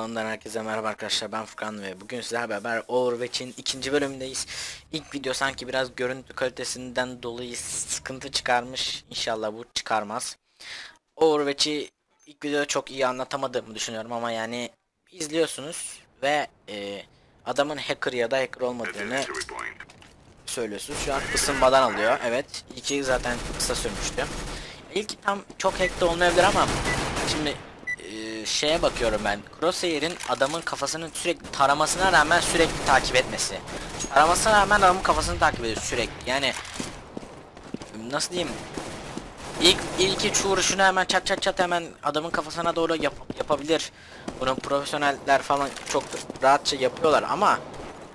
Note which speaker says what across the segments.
Speaker 1: kanalından herkese merhaba arkadaşlar ben Furkan ve bugün sizlerle beraber Overwatch'in ikinci bölümündeyiz. İlk video sanki biraz görüntü kalitesinden dolayı sıkıntı çıkarmış. İnşallah bu çıkarmaz. Overwatch'i ilk videoda çok iyi anlatamadığımı düşünüyorum ama yani izliyorsunuz ve e, adamın hacker ya da hacker olmadığını söylüyorsunuz. Şu an ısınmadan alıyor. Evet. İlki zaten kısa sürmüştü. İlk tam çok hackte olmayabilir ama şimdi şeye bakıyorum ben. Crosshair'in adamın kafasını sürekli taramasına rağmen sürekli takip etmesi. Taramasına rağmen adamın kafasını takip ediyor sürekli. Yani nasıl diyeyim? İlk ilk üç vuruşunu hemen çat çat çat hemen adamın kafasına doğru yap, yapabilir. Bunu profesyoneller falan çok rahatça yapıyorlar ama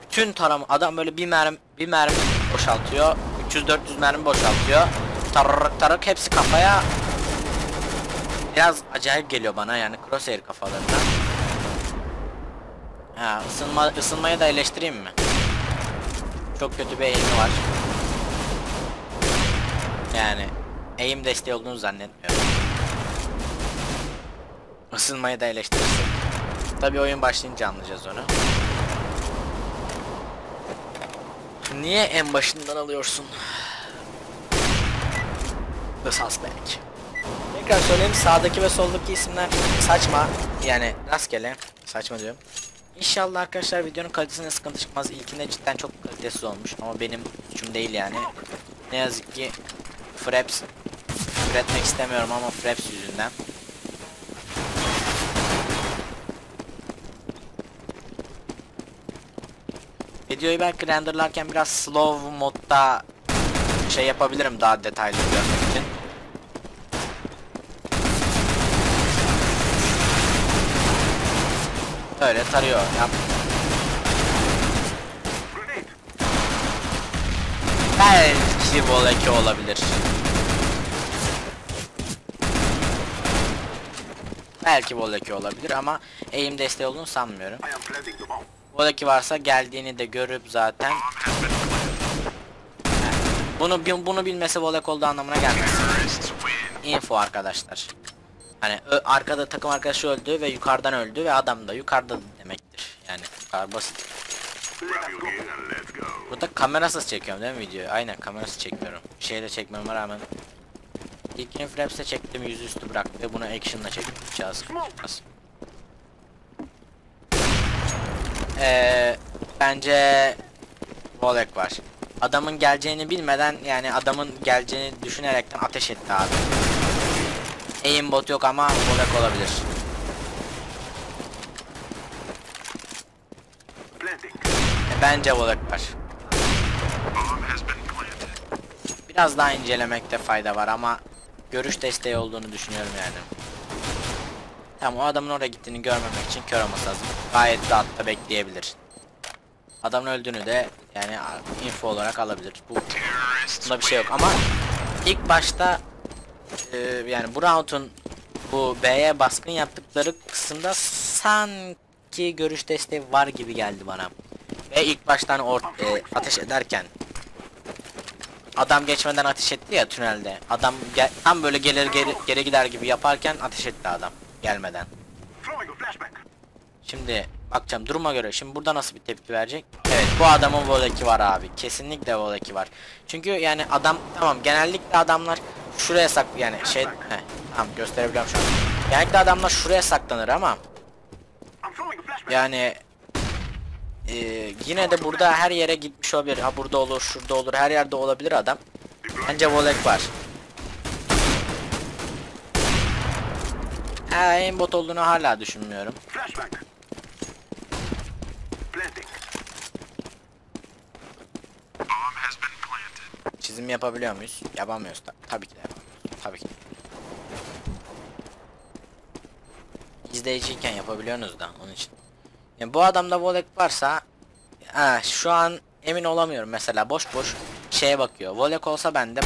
Speaker 1: bütün tarama adam böyle bir mermi bir mermi boşaltıyor. 300 400 mermi boşaltıyor. Tarık tarık hepsi kafaya. Biraz acayip geliyor bana yani crosshair kafalarından. Ha ısınma ısınmayı da eleştireyim mi? Çok kötü bir eğimi var. Yani eğim desteği olduğunu zannetmiyorum. Isınmayı da eleştirirsin. Tabi oyun başlayınca anlayacağız onu. Niye en başından alıyorsun? The Suspect. Tekrar söyleyeyim sağdaki ve soldaki isimler saçma yani rastgele saçma diyorum. İnşallah arkadaşlar videonun kalitesine sıkıntı çıkmaz. İlkinde cidden çok kalitesiz olmuş ama benim suçum değil yani. Ne yazık ki Fraps üretmek istemiyorum ama Fraps yüzünden. Videoyu belki renderlarken biraz slow modda şey yapabilirim daha detaylı görmek için. Öyle tarıyor. Yap. Belki Voleki olabilir. Belki Voleki olabilir ama eğim desteği olduğunu sanmıyorum. Voleki varsa geldiğini de görüp zaten bunu bunu bilmesi Volek olduğu anlamına gelmez. Info arkadaşlar. Hani arkada takım arkadaşı öldü ve yukarıdan öldü ve adam da yukarıda demektir. Yani kadar basit. Burada kamerasız çekiyorum değil mi videoyu? Aynen kamerasız çekiyorum. Şeyle çekmeme rağmen. İlkini Fraps'te çektim yüzüstü bıraktı. Bunu action'la çekeceğiz. Biraz. Ee, bence Volek var. Adamın geleceğini bilmeden yani adamın geleceğini düşünerekten ateş etti abi. Aimbot yok ama Volek olabilir. E, bence Volek var. Biraz daha incelemekte fayda var ama görüş desteği olduğunu düşünüyorum yani. Tamam o adamın oraya gittiğini görmemek için kör olması lazım. Gayet de altta bekleyebilir. Adamın öldüğünü de yani info olarak alabilir. Bu bunda bir şey yok ama ilk başta e, yani bu round'un bu B'ye baskın yaptıkları kısımda sanki görüş desteği var gibi geldi bana. Ve ilk baştan or e, ateş ederken adam geçmeden ateş etti ya tünelde. Adam gel tam böyle gelir geri, geri gider gibi yaparken ateş etti adam gelmeden. Şimdi bakacağım duruma göre. Şimdi burada nasıl bir tepki verecek? Evet bu adamın voleki var abi. Kesinlikle voleki var. Çünkü yani adam tamam genellikle adamlar şuraya sak yani şey heh, tamam gösterebiliyorum şu an. Genellikle adamlar şuraya saklanır ama yani e, yine de burada her yere gitmiş olabilir. Ha burada olur, şurada olur, her yerde olabilir adam. Bence volek var. Ha, aimbot olduğunu hala düşünmüyorum. Çizim yapabiliyor muyuz? Yapamıyoruz da. Tabii ki de yapamıyoruz. Tabii ki. İzleyiciyken yapabiliyorsunuz da onun için. Yani bu adamda volek varsa ha, şu an emin olamıyorum mesela boş boş şeye bakıyor. Volek olsa ben de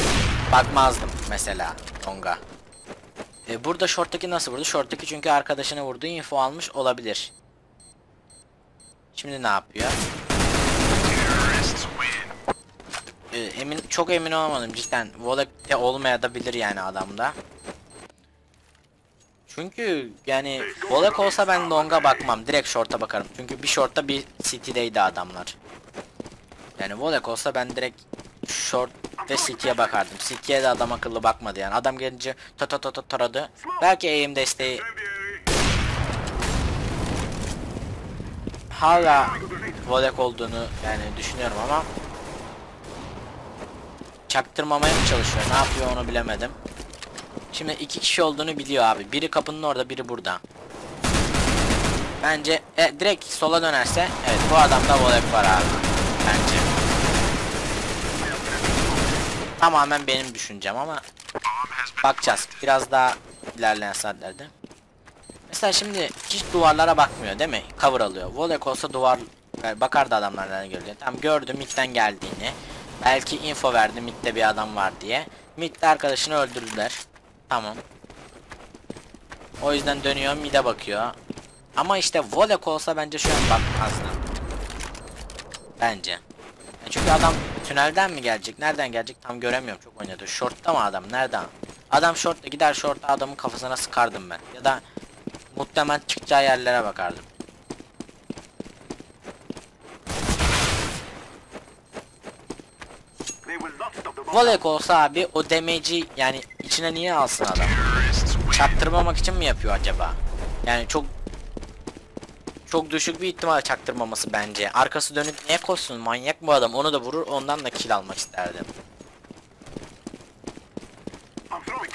Speaker 1: bakmazdım mesela Tonga. E, burada short'taki nasıl vurdu? Short'taki çünkü arkadaşını vurdu. Info almış olabilir. Şimdi ne yapıyor? E, emin çok emin olamadım cidden. Volek de olmaya da bilir yani adamda. Çünkü yani Volek olsa ben long'a bakmam. Direkt short'a bakarım. Çünkü bir short'ta bir city'deydi adamlar. Yani Volek olsa ben direkt short ve city'ye bakardım. City'ye de adam akıllı bakmadı yani. Adam gelince ta ta ta ta taradı. Belki aim desteği hala Volek olduğunu yani düşünüyorum ama çaktırmamaya mı çalışıyor? Ne yapıyor onu bilemedim. Şimdi iki kişi olduğunu biliyor abi. Biri kapının orada, biri burada. Bence e, direkt sola dönerse evet bu adamda volek var abi. Bence. Tamamen benim düşüncem ama bakacağız. Biraz daha ilerleyen saatlerde. Mesela şimdi hiç duvarlara bakmıyor değil mi? Cover alıyor. Volek olsa duvar yani bakardı adamlar nereden görüyor. Tam gördü midden geldiğini. Belki info verdi midde bir adam var diye. Midde arkadaşını öldürdüler. Tamam. O yüzden dönüyor mide bakıyor. Ama işte Volek olsa bence şu an bakmazdı. Bence. Çünkü adam tünelden mi gelecek? Nereden gelecek? Tam göremiyorum. Çok oynadı. Short'ta mı adam? Nereden? Adam short'ta gider short'ta adamın kafasına sıkardım ben. Ya da muhtemelen çıkacağı yerlere bakardım.
Speaker 2: Not stop the bomb.
Speaker 1: Volek olsa abi o damage'i yani içine niye alsın adam? Çaktırmamak için mi yapıyor acaba? Yani çok çok düşük bir ihtimal çaktırmaması bence. Arkası dönük niye koşsun? Manyak bu adam. Onu da vurur ondan da kill almak isterdim.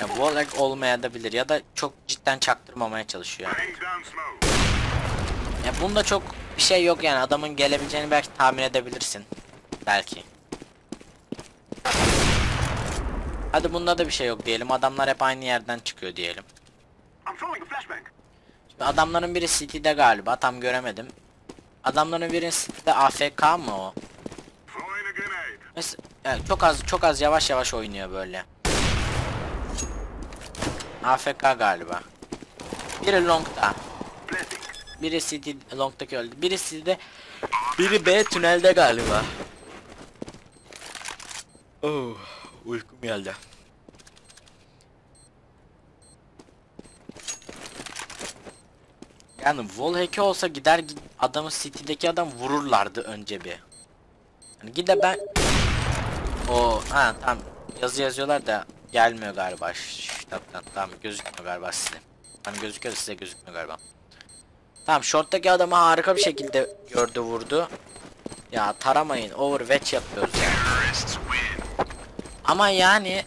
Speaker 1: Ya Volek olmaya da bilir ya da çok cidden çaktırmamaya çalışıyor. Ya bunda çok bir şey yok yani adamın gelebileceğini belki tahmin edebilirsin. Belki. Hadi bunda da bir şey yok diyelim. Adamlar hep aynı yerden çıkıyor diyelim. Şimdi adamların biri City'de galiba tam göremedim. Adamların biri City'de AFK mı o? Mesela yani çok az çok az yavaş yavaş oynuyor böyle. AFK galiba. Biri long'da. Biri City long'daki öldü. Biri City'de biri B tünelde galiba. Oh, uykum geldi. Yani wall olsa gider gid- adamı City'deki adam vururlardı önce bir. Yani gide ben o ha tamam yazı yazıyorlar da gelmiyor galiba kitaptan. Gözükmüyor galiba size. Hani gözüküyor size gözükmüyor galiba. Tamam shorttaki adamı harika bir şekilde gördü vurdu. Ya taramayın overwatch yapıyoruz ya. Ama yani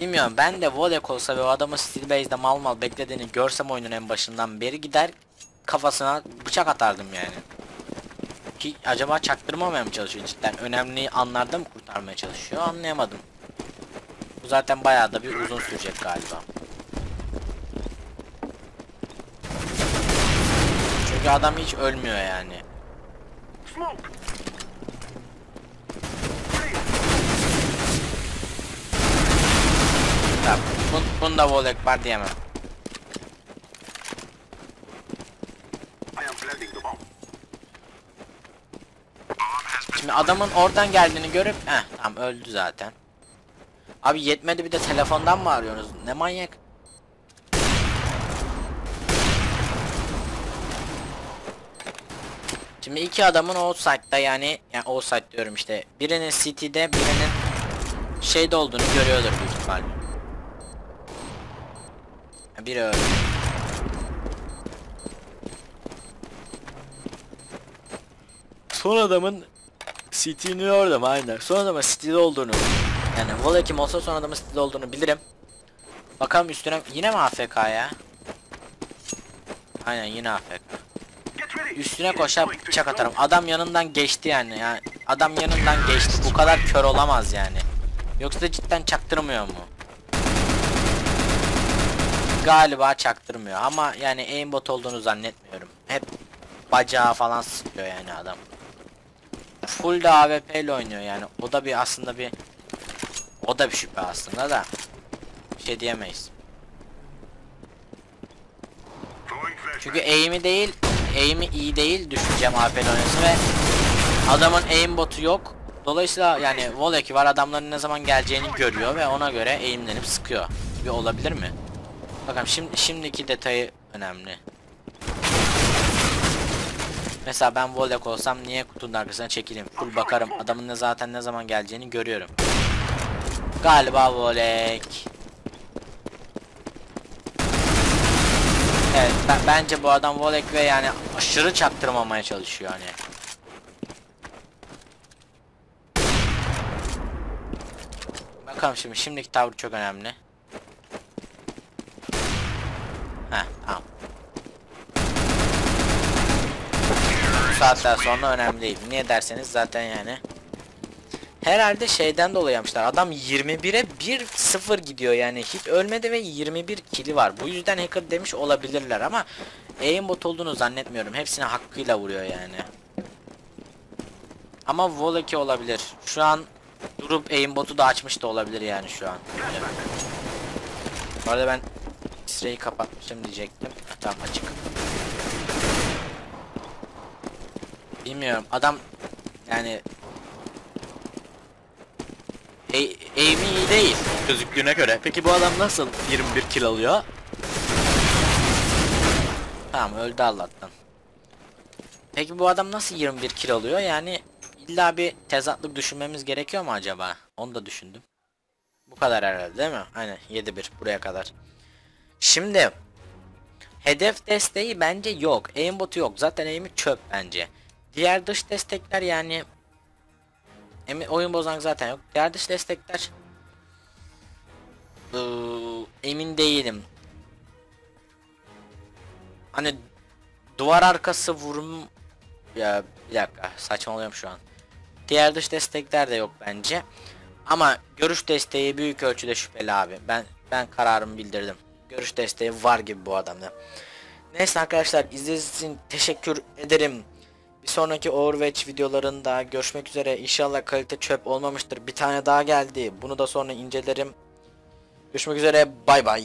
Speaker 1: bilmiyorum ben de Volek olsa ve o adamı steel base'de mal mal beklediğini görsem oyunun en başından beri gider kafasına bıçak atardım yani. Ki acaba çaktırmamaya mı çalışıyor cidden? Önemli anlarda mı kurtarmaya çalışıyor? Anlayamadım. Bu zaten bayağı da bir uzun sürecek galiba. Çünkü adam hiç ölmüyor yani.
Speaker 2: Smoke.
Speaker 1: Tamam. Bun, bunda volek var diyemem. Şimdi adamın oradan geldiğini görüp eh tamam öldü zaten. Abi yetmedi bir de telefondan mı arıyorsunuz? Ne manyak? Şimdi iki adamın outside'da yani yani outside diyorum işte. Birinin city'de birinin şeyde olduğunu görüyordur büyük ihtimalle. Ha, Biri öldü. Son adamın City'nin orada mı? Aynen. Son adamın City'de olduğunu. Yani Volley kim olsa son adamın City'de olduğunu bilirim. Bakalım üstüne yine mi AFK ya? Aynen yine AFK. Üstüne koşar bıçak atarım. Adam yanından geçti yani. yani adam yanından geçti. Bu kadar kör olamaz yani. Yoksa cidden çaktırmıyor mu? Galiba çaktırmıyor ama yani aimbot olduğunu zannetmiyorum. Hep bacağı falan sıkıyor yani adam. Full de AWP ile oynuyor yani. O da bir aslında bir o da bir şüphe aslında da bir şey diyemeyiz. Çünkü aim'i değil, aim'i iyi değil düşüneceğim AWP ile oynasın ve adamın aim botu yok. Dolayısıyla yani Volek'i var adamların ne zaman geleceğini görüyor ve ona göre aimlenip sıkıyor. Bir olabilir mi? Bakalım şimdi şimdiki detayı önemli. Mesela ben Volek olsam niye kutunun arkasına çekileyim? Full bakarım. Adamın ne zaten ne zaman geleceğini görüyorum. Galiba Volek. Evet ben- bence bu adam Volek ve yani aşırı çaktırmamaya çalışıyor hani. Bakalım şimdi şimdiki tavrı çok önemli. Heh tamam. Bu saatten sonra önemli değil. Niye derseniz zaten yani. Herhalde şeyden dolayı yapmışlar. Adam 21'e 1-0 gidiyor yani. Hiç ölmedi ve 21 kili var. Bu yüzden hacker demiş olabilirler ama aimbot olduğunu zannetmiyorum. Hepsine hakkıyla vuruyor yani. Ama Voleki olabilir. Şu an durup aimbot'u da açmış da olabilir yani şu an. Evet. Bu arada ben X-ray'i kapatmışım diyecektim. Tamam açık. Bilmiyorum adam yani e- aim'i iyi değil gözüktüğüne göre. Peki bu adam nasıl 21 kill alıyor? Tamam öldü Allah'tan. Peki bu adam nasıl 21 kill alıyor? Yani illa bir tezatlık düşünmemiz gerekiyor mu acaba? Onu da düşündüm. Bu kadar herhalde değil mi? Aynen 7-1 buraya kadar. Şimdi hedef desteği bence yok. Aimbotu yok. Zaten aim'i çöp bence. Diğer dış destekler yani Emi- oyun bozan zaten yok. Diğer dış destekler Iıı, emin değilim. Hani duvar arkası vurum ya bir dakika saçmalıyorum şu an. Diğer dış destekler de yok bence. Ama görüş desteği büyük ölçüde şüpheli abi. Ben ben kararımı bildirdim. Görüş desteği var gibi bu adamda. Neyse arkadaşlar izlediğiniz için teşekkür ederim. Bir sonraki Overwatch videolarında görüşmek üzere. İnşallah kalite çöp olmamıştır. Bir tane daha geldi. Bunu da sonra incelerim. Görüşmek üzere. Bay bay.